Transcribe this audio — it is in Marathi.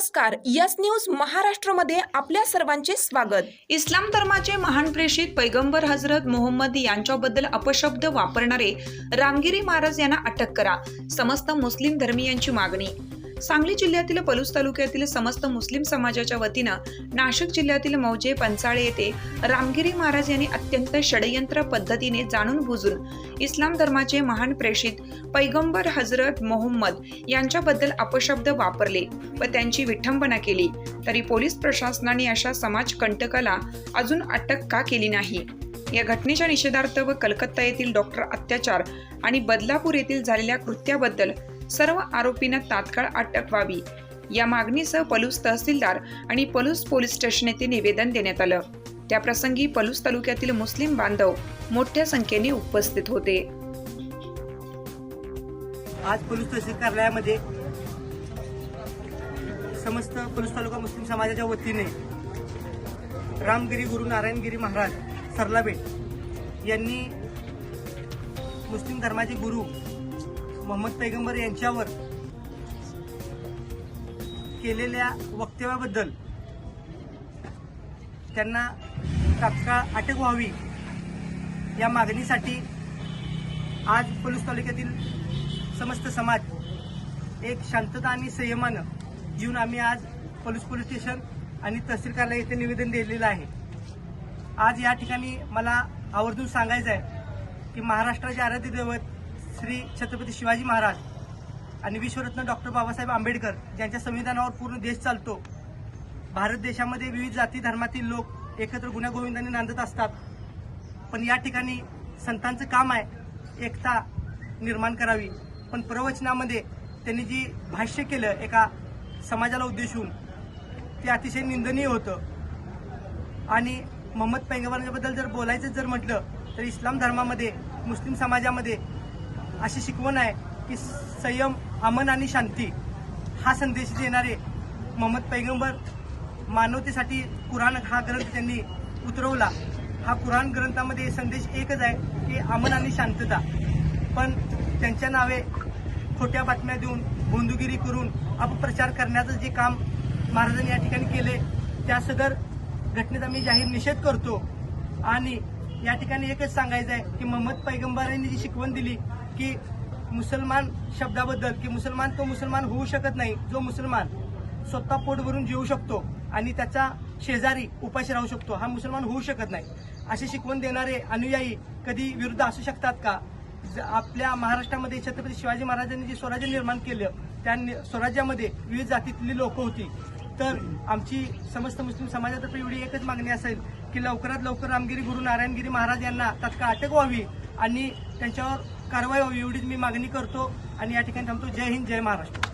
नमस्कार यस न्यूज महाराष्ट्रमध्ये आपल्या सर्वांचे स्वागत. इस्लाम धर्माचे महान प्रेषित पैगंबर हजरत मोहम्मद यांच्याबद्दल अपशब्द वापरणारे रामगिरी महाराज यांना अटक करा. समस्त मुस्लिम धर्मीयांची मागणी. सांगली जिल्ह्यातील पलूस तालुक्यातील समस्त मुस्लिम समाजाच्या वतीनं नाशिक जिल्ह्यातील मौजे पंचाळे येथे रामगिरी महाराज यांनी अत्यंत षडयंत्र पद्धतीने जाणून बुजून इस्लाम धर्माचे महान प्रेषित पैगंबर हजरत मोहम्मद यांच्याबद्दल अपशब्द वापरले व त्यांची विठंबना केली. तरी पोलीस प्रशासनाने अशा समाजकंटकाला अजून अटक का केली नाही? या घटनेच्या निषेधार्थ व कलकत्ता येथील डॉक्टर अत्याचार आणि बदलापूर येथील झालेल्या कृत्याबद्दल सर्व आरोपींना तात्काळ अटक व्हावी. या मागणीसह पलूस तहसीलदार आणि पलूस पोलीस स्टेशन येथे निवेदन देण्यात आलं. त्याप्रसंगी पलूस तालुक्यातील मुस्लिम बांधव मोठ्या संख्येने उपस्थित होते. आज पोलीस तहसील कार्यालयामध्ये समस्त पोलीस तालुका मुस्लिम समाजाच्या वतीने रामगिरी गुरु नारायणगिरी महाराज सरलाबेट यांनी मुस्लिम धर्माचे गुरु मोहम्मद पैगंबर यांच्यावर केलेल्या वक्तव्याबद्दल त्यांना तात्काळ अटक व्हावी या मागणीसाठी आज पलूस तालुक्यातील समस्त समाज एक शांतता आणि संयमानं येऊन आम्ही आज पलूस पोलीस स्टेशन आणि तहसील कार्यालय येथे निवेदन दिलेलं आहे. आज या ठिकाणी मला आवर्जून सांगायचं आहे की महाराष्ट्राचे आराध्य दैवत श्री छत्रपती शिवाजी महाराज आणि विश्वरत्न डॉक्टर बाबासाहेब आंबेडकर ज्यांच्या संविधानावर पूर्ण देश चालतो. भारत देशामध्ये विविध जाती धर्मातील लोक एकत्र गुण्यागोविंदाने नांदत असतात. पण या ठिकाणी संतांचं काम आहे एकता निर्माण करावी. पण प्रवचनामध्ये त्यांनी जी भाष्य केलं एका समाजाला उद्देशून ते अतिशय निंदनीय होतं. आणि मोहम्मद पैगंबरांबद्दल जर बोलायचं जर म्हटलं तर इस्लाम धर्मामध्ये मुस्लिम समाजामध्ये अशी शिकवण आहे की संयम अमन आणि शांती हा संदेश देणारे मोहम्मद पैगंबर मानवतेसाठी कुराण हा ग्रंथ त्यांनी उतरवला. हा कुराण ग्रंथामध्ये संदेश एकच आहे की अमन आणि शांतता. पण त्यांच्या नावे खोट्या बातम्या देऊन बोंदुगिरी करून अपप्रचार करण्याचं जे काम महाराजांनी या ठिकाणी केले त्या सदर घटनेचा मी जाहीर निषेध करतो. आणि या ठिकाणी एकच सांगायचं आहे की मोहम्मद पैगंबरांनी जी शिकवण दिली की मुसलमान शब्दाबद्दल की मुसलमान तो मुसलमान होऊ शकत नाही जो मुसलमान स्वतः पोट भरून जेवू शकतो आणि त्याचा शेजारी उपाशी राहू शकतो हा मुसलमान होऊ शकत नाही. अशी शिकवण देणारे अनुयायी कधी विरुद्ध असू शकतात का? ज- आपल्या महाराष्ट्रामध्ये छत्रपती शिवाजी महाराजांनी जे स्वराज्य निर्माण केलं त्या स्वराज्यामध्ये विविध जातीतली लोक होती. तर आमची समस्त मुस्लिम समाजातर्फे एवढी एकच मागणी असेल की लवकरात लवकर रामगिरी गुरु नारायणगिरी महाराज यांना तात्काळ अटक व्हावी आणि त्यांच्यावर कारवाई व्हावी एवढीच मी मागणी करतो आणि या ठिकाणी थांबतो. जय हिंद जय महाराष्ट्र.